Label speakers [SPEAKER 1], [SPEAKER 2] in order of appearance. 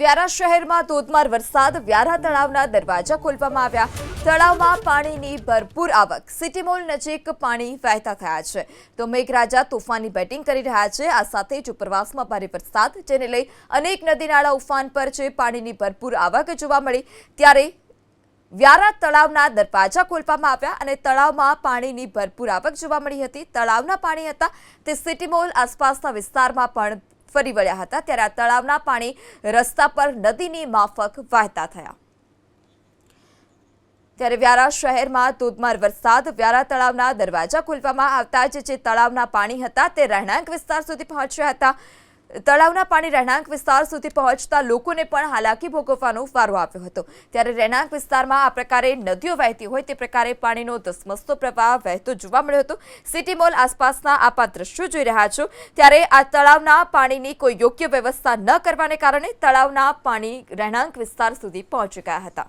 [SPEAKER 1] વ્યારા શહેરમાં ધોધમાર વરસાદ, વ્યારા તળાવના દરવાજા ખોલવામાં આવ્યા. તળાવમાં પાણીની ભરપૂર આવક. સિટી મોલ નજીક પાણી વહેતા થયા છે. તો મેઘરાજા તોફાની બેટિંગ કરી રહ્યા છે. આ સાથે જ ઉપરવાસમાં ભારે વરસાદ, જેને લઈ અનેક નદી નાળા ઉફાન પર છે. પાણીની ભરપૂર આવક જોવા મળી. ત્યારે વ્યારા તળાવના દરવાજા ખોલવામાં આવ્યા અને તળાવમાં પાણીની ભરપૂર આવક જોવા મળી હતી. તળાવના પાણી હતા તે સિટી મોલ આસપાસના વિસ્તારમાં પણ ફરી વળ્યા હતા ત્યારે આ તળાવના પાણી રસ્તા પર નદીની માફક વહેતા થયા. ત્યારે વ્યારા શહેરમાં ધોધમાર વરસાદ, વ્યારા તળાવના દરવાજા ખોલવામાં આવતા જ તળાવના પાણી હતા તે રહેણાંક વિસ્તાર સુધી પહોંચ્યા હતા. તળાવના પાણી રહેણાંક વિસ્તાર સુધી પહોંચતા લોકોને પણ હાલાકી ભોગવવાનો વારો આવ્યો હતો. ત્યારે રહેણાંક વિસ્તારમાં આ પ્રકારે નદીઓ વહેતી હોય તે પ્રકારે પાણીનો ધસમસતો પ્રવાહ વહેતો જોવા મળ્યો હતો. સિટી મોલ આસપાસના આપા દ્રશ્યો જોઈ રહ્યા છો. ત્યારે આ તળાવના પાણીની કોઈ યોગ્ય વ્યવસ્થા ન કરવાને કારણે તળાવના પાણી રહેણાંક વિસ્તાર સુધી પહોંચી ગયા હતા.